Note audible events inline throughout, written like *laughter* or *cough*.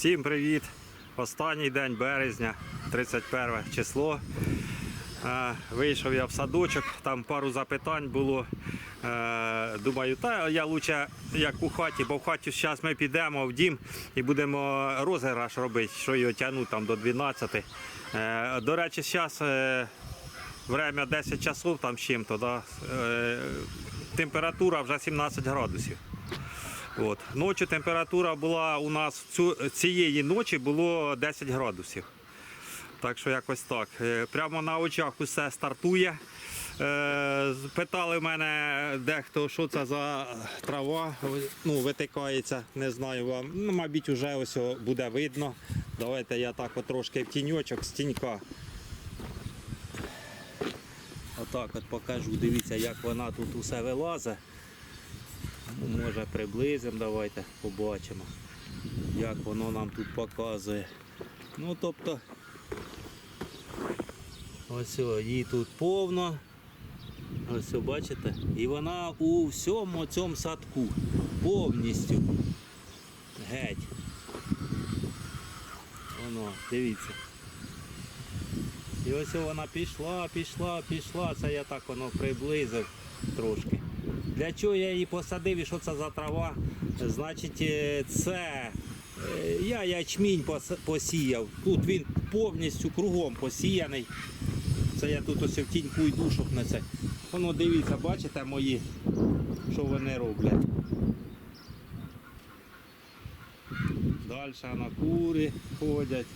Всім привіт! Останній день березня, 31 число. Е, Вийшов я в садочок, там пару запитань було. Е, Думаю, та я краще як у хаті, бо в хаті зараз ми підемо в дім і будемо розіграш робити, що його тягнуть там до 12. Е, До речі, зараз время 10 часов там чим-то, да? температура вже 17 градусів. От. Ночі температура була у нас цієї ночі було 10 градусів. Так що якось так. Е, Прямо на очах усе стартує. Е, Питали мене дехто, що це за трава, ну, витикається, не знаю вам. Ну, мабуть, вже ось буде видно. Давайте я так от трошки в тіньочок з тінька. Отак от покажу. Дивіться, як вона тут усе вилазить. Може приблизимо, давайте побачимо, як воно нам тут показує. Ну тобто ось її тут повно. Ось бачите? І вона у всьому цьому садку повністю. Геть. Воно, дивіться. І ось вона пішла, пішла, пішла. Це я так воно приблизив трошки. Для чого я її посадив і що це за трава? Значить, е, це е, я ячмінь посіяв. Тут він повністю кругом посіяний. Це я тут ось в тіньку йду, щоб на це. Воно дивіться, бачите мої, що вони роблять. Далі на кури ходять.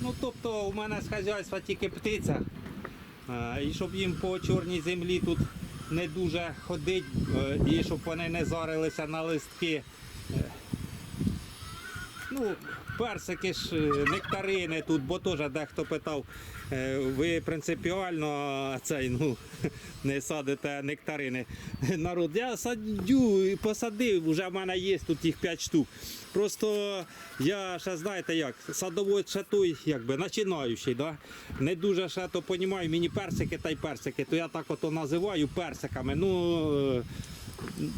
Ну тобто у мене з хазяйства тільки птиця. Е, І щоб їм по чорній землі тут не дуже ходить, е, і щоб вони не зарилися на листки. Ну, персики ж, е, нектарини тут, бо теж дехто питав, е, ви принципіально цей, ну, не садите нектарини. Народ, я садю, і посадив, вже в мене є тут їх 5 штук. Просто я ще знаєте як, садовод ще той, якби починаючий, да? не дуже ще то понімаю, мені персики та й персики, то я так ото називаю персиками. Ну, е,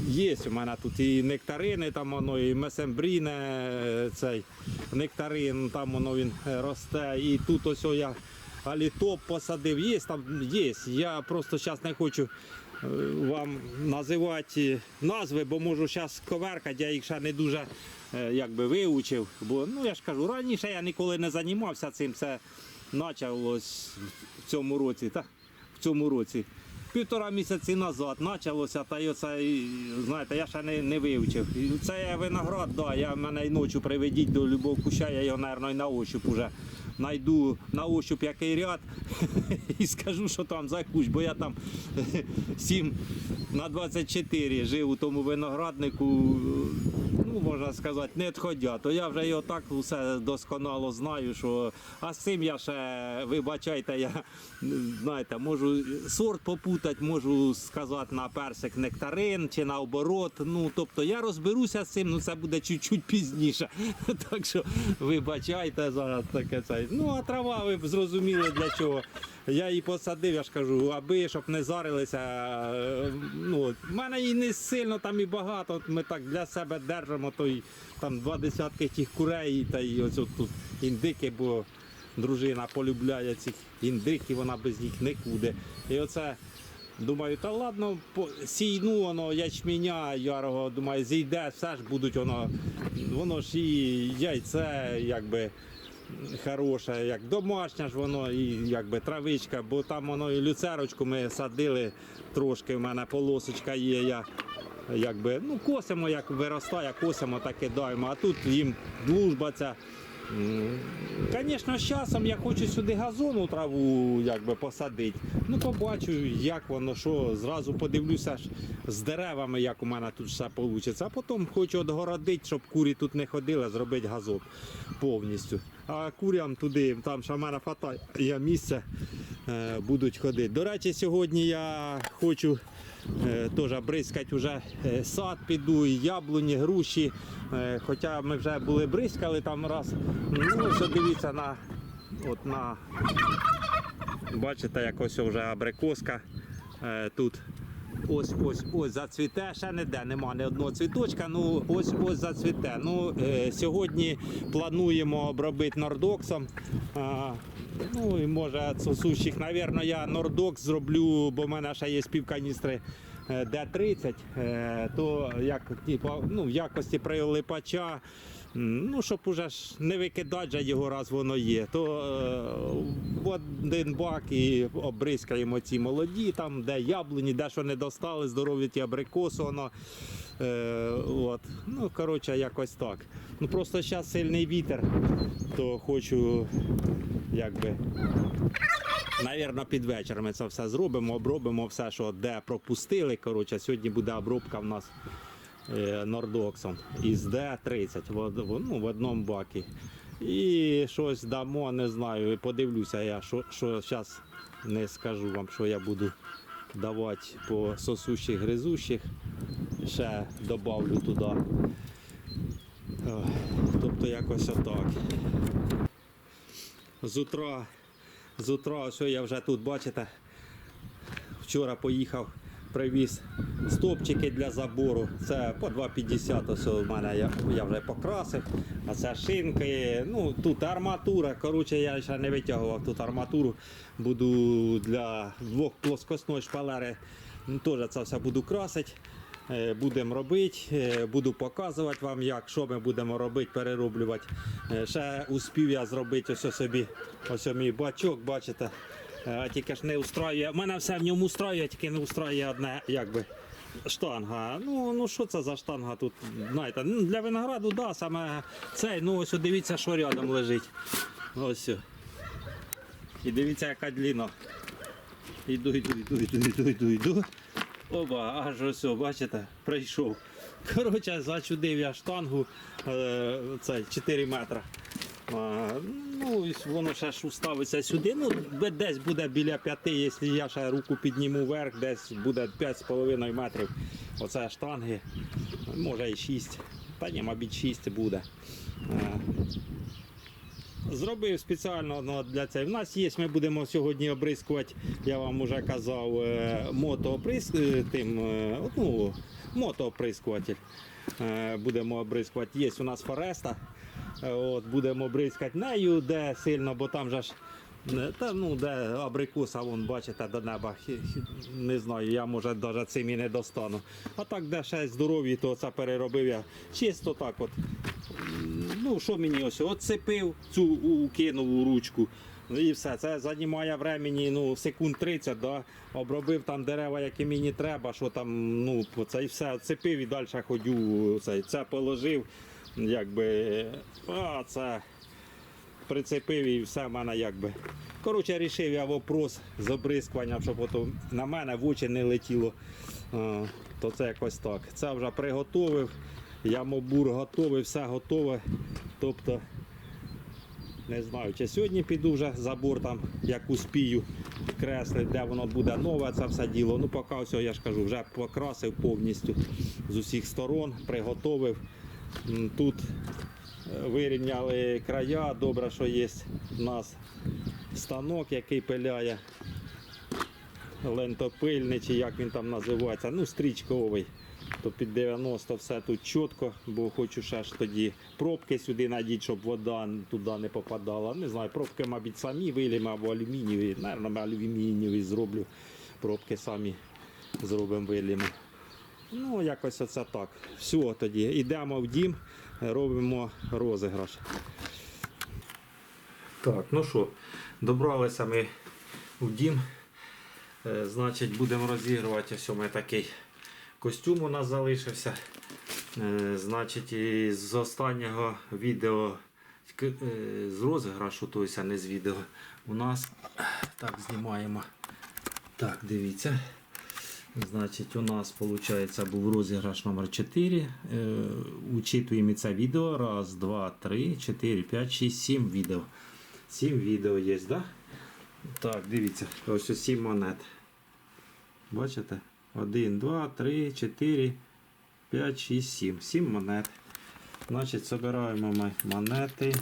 Є у мене тут і нектарини, там воно, і месембріне, цей нектарин, там воно він е, росте. І тут ось я алітоп посадив. Є там є. Я просто зараз не хочу е, вам називати назви, бо можу зараз коверкати, я їх ще не дуже е, якби, вивчив. Бо ну я ж кажу, раніше я ніколи не займався цим. Це почалось в цьому році. Та, в цьому році. Півтора місяці назад почалося, та й оце, знаєте, я ще не, не вивчив. Це я виноград, да, я мене й ночі приведіть до любого куща, я його, мабуть, на ощуп уже знайду на ощуп який ряд *laughs* і скажу, що там за кущ, бо я там *laughs* 7 на 24 жив у тому винограднику, можна сказати, не відходя. То я вже його так все досконало знаю, що а з цим я ще, вибачайте, я знаєте, можу сорт попутати, можу сказати на персик нектарин чи наоборот. Ну, тобто я розберуся з цим, ну це буде чуть-чуть пізніше. *laughs* Так що вибачайте зараз таке. Ну, а трава, ви б зрозуміли для чого. Я її посадив, я ж кажу, аби щоб не зарилися. е, Ну, в мене і не сильно там і багато. От Ми так для себе держимо, то там два десятки тих курей, та й ось тут індики, бо дружина полюбляє цих індиків, вона без них нікуди. І оце. Думаю, та ладно, сійну воно ячменя ярого, думаю, зійде, все ж будуть воно, воно ж і яйце, якби хороше, як домашнє ж воно, і якби травичка, бо там воно і люцерочку ми садили трошки, в мене полосочка є. Я якби, ну, косимо, як виростає, косимо, так і даємо. А тут їм дружба ця. Звісно, з часом я хочу сюди газону траву якби, посадити. Ну, побачу, як воно, що, зразу подивлюся ж з деревами, як у мене тут все вийде. А потім хочу відгородити, щоб курі тут не ходили, зробити газон повністю. А курям туди, там що в мене хватає місця, е, будуть ходити. До речі, сьогодні я хочу теж бризкати вже е, сад піду, і яблуні, груші. Е, Хоча ми вже були бризкали там раз. Ну, ось дивіться на, от на бачите, як ось вже абрикоска е, тут ось ось ось зацвіте. Ще ніде нема ні одного цвіточка. Ну ось ось зацвіте. Ну е, сьогодні плануємо обробити нордоксом. А, ну і може сосущих, навірно, я нордокс зроблю, бо в мене ще є півканістри е, Д-30, е, то як типу, ну, в якості прилипача. Ну, щоб уже ж не викидати же його, раз воно є, то е, один бак і обризкаємо ці молоді, там, де яблуні, де що не достали, здорові ті абрикоси, воно. Е, от. Ну, коротше, якось так. Ну просто зараз сильний вітер, то хочу якби. Навірно, під вечір ми це все зробимо, обробимо все, що де пропустили. Коротше, сьогодні буде обробка в нас нордоксом із Д-30 в, ну, в одному бакі. І щось дамо, не знаю. Подивлюся я, що, що зараз не скажу вам, що я буду давати по сосущих, гризущих. Ще добавлю туди. Тобто якось отак. З утра, з утра, ось я вже тут, бачите, вчора поїхав, привіз стопчики для забору. Це по 2,50 ось у мене я, я вже покрасив. А це шинки. Ну, тут арматура. Коротше, я ще не витягував тут арматуру. Буду для двох плоскосної шпалери. ну, Теж це все буду красити. Е, Будемо робити, е, буду показувати вам, як, що ми будемо робити, перероблювати. Е, Ще успів я зробити ось собі ось мій бачок, бачите. Е, тільки ж не устраює. У мене все в ньому устраює, тільки не устраює одне, якби. Штанга. Ну, ну що це за штанга тут? Знаєте, ну, для винограду, да, саме цей, ну ось дивіться, що рядом лежить. Ось. І дивіться, яка длина. Іду, іду, іду, іду, іду, іду, іду. Оба, аж ось, бачите, прийшов. Коротше, зачудив я штангу е, це 4 метри. А, ну, воно ще ж уставиться сюди. Ну, десь буде біля 5, якщо я ще руку підніму вверх, десь буде 5,5 метрів. Оце штанги. Може і 6. Та ні, мабуть, 6 буде. Зробив спеціально для цього. У нас є, ми будемо сьогодні обрискувати, я вам вже казав, е, мотооприск, е, тим, е, ну, мотооприскуватель. Будемо обрискувати. Є у нас Фореста. От, будемо бризкати нею, де сильно, бо там же ж. Та, ну, де абрикоса, вон, бачите, до неба. Не знаю, я може навіть цим і не достану. А так, де ще здорові, то це переробив я чисто так от. Ну, що мені ось оцепив цю кинув у ручку. І все, це займає времени, ну, секунд 30, да? обробив там дерева, які мені треба, що там, ну, це і все оцепив і далі ходю. Це, це положив, якби, а це прицепив і все в мене якби. Коротше, рішив я вопрос з обрискуванням, щоб потім на мене в очі не летіло. То це якось так. Це вже приготовив. Ямобур готовий, все готове. Тобто, не знаю, чи сьогодні піду вже забор там, як успію креслить, де воно буде нове, це все діло. Ну, поки ось, я ж кажу, вже покрасив повністю з усіх сторон, приготовив. Тут е, вирівняли края, добре, що є у нас станок, який пиляє лентопильний, чи як він там називається, ну стрічковий. То під 90 все тут чітко, бо хочу ще ж тоді пробки сюди надіти, щоб вода туди не попадала. Не знаю, пробки, мабуть, самі вилімо або алюмінієві. Наверно, алюмінієві зроблю. Пробки самі зробимо вилімо. Ну, якось оце так. Все тоді. Йдемо в дім, робимо розіграш. Так, ну що, добралися ми в дім. Е, Значить, будемо розігрувати. Ось у мене такий костюм у нас залишився. Е, Значить, з останнього відео е, з розіграшу, тобто, не з відео, у нас так знімаємо. Так, дивіться. Значить, у нас виходить, був розіграш номер 4. Е, учитуємо це відео. Раз, два, три, чотири, п'ять, шість, сім відео. Сім відео є, так? Да? Так, дивіться, ось сім монет. Бачите? 1, 2, 3, 4, 5, 6, 7. 7 монет. Значить, збираємо ми монети.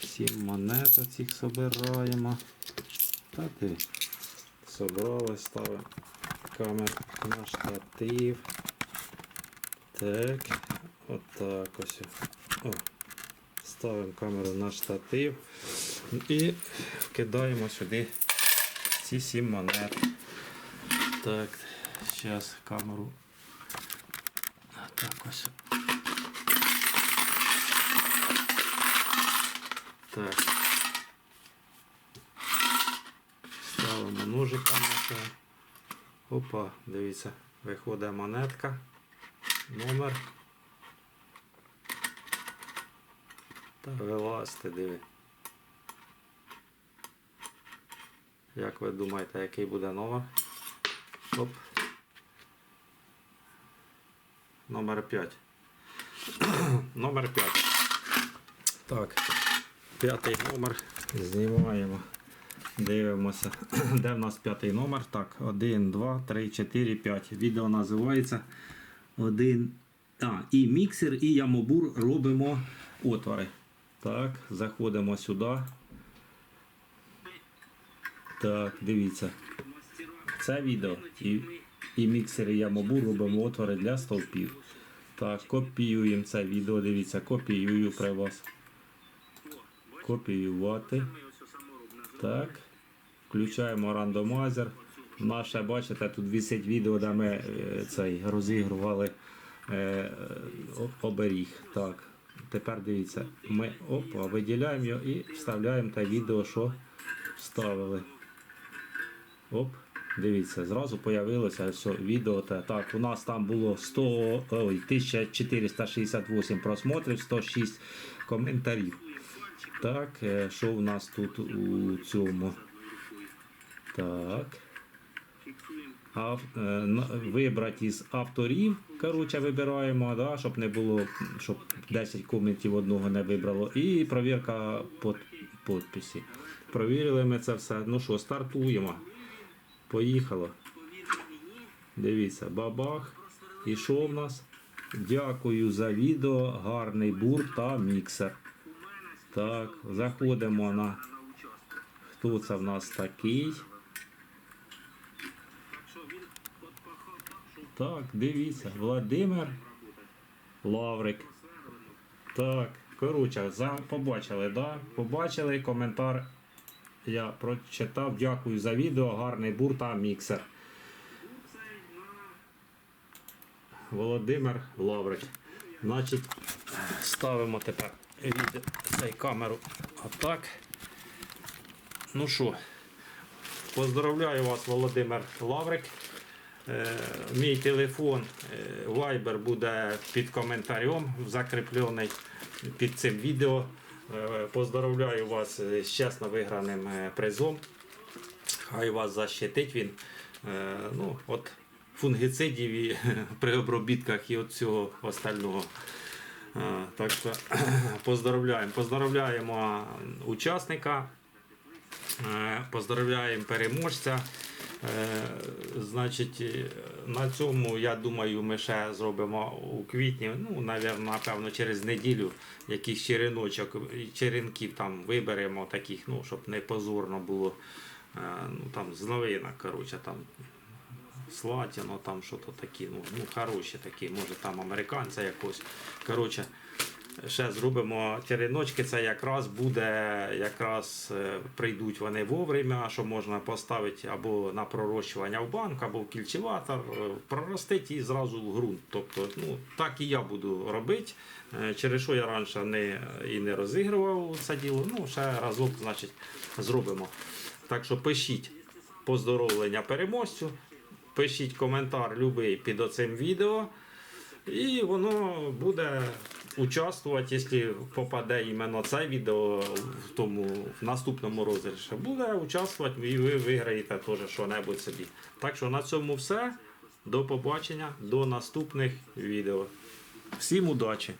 7 монет оцих збираємо. Так, і собрали, ставимо камеру на штатив. Так, отак ось. О. Ставимо камеру на штатив і кидаємо сюди ці сім монет. Так, зараз камеру. Так ось. Так. Ставимо ножика нашого. Опа, дивіться, виходить монетка. Номер. Та вилазьте, диви. Як ви думаєте, який буде номер? Оп. Номер 5. *clears throat* номер 5. Так. П'ятий номер. Знімаємо. Дивимося. *clears throat* Де в нас п'ятий номер? Так, 1, 2, 3, 4, 5. Відео називається 1. А, і міксер, і ямобур робимо отвори. Так, заходимо сюди. Так, дивіться. Це відео. І, і міксер, і ямобур робимо отвори для стовпів. Так, копіюємо це відео. Дивіться, копіюю при вас. Копіювати. Так. Включаємо рандомайзер. Наше, бачите, тут висить відео, де ми е, цей, розігрували е, оберіг. Так. Тепер дивіться, ми опа, виділяємо його і вставляємо те відео, що вставили. Оп, дивіться, зразу появилося все, відео. Те. Так, у нас там було 100, ой, 1468 просмотрів, 106 коментарів. Так, е, що в нас тут у цьому? Так. Ав, е, вибрати із авторів. Коротше, вибираємо, да, щоб не було, щоб 10 коментів одного не вибрало. І провірка под, підписі. Провірили ми це все. Ну що, стартуємо. Поїхало. Дивіться, бабах. І що в нас? Дякую за відео, гарний бур та міксер. Так, заходимо на. Хто це в нас такий? Так, дивіться, Владимир Лаврик. Так, коротше, за, побачили, да? Побачили коментар. Я прочитав. Дякую за відео. Гарний бур та міксер. Володимир Лаврик. Значить, ставимо тепер відео цей камеру отак. Ну що, поздравляю вас, Володимир Лаврик. Е, Мій телефон е, Viber буде під коментарем закріплений під цим відео. Е, Поздравляю вас з чесно виграним призом. Хай вас защитить він. Ну, от фунгіцидів і *laughs* при обробітках і от цього остального. Так що *clears throat* поздравляємо. Поздравляємо учасника. Поздравляємо переможця. Е, Значить, е, на цьому, я думаю, ми ще зробимо у квітні, ну, напевно, через неділю якийсь череночок, черенків там виберемо таких, ну, щоб не позорно було. Е, Ну, там з новинок, коротше, там Слатіно, там що то такі, ну, ну хороші такі, може там американця якось. Коротше, ще зробимо тереночки, це якраз буде, якраз е, прийдуть вони вовремя, що можна поставити або на пророщування в банк, або в кільчеватор, е, проростити і зразу в ґрунт. Тобто, ну, так і я буду робити. Е, Через що я раніше не, і не розігрував це діло. Ну, ще разок, значить, зробимо. Так що пишіть поздоровлення переможцю, пишіть коментар любий під оцим відео. І воно буде участвувати, якщо попаде іменно це відео в тому в наступному розіграші, буде участвувати і ви виграєте теж що-небудь собі. Так що на цьому все. До побачення, до наступних відео. Всім удачі!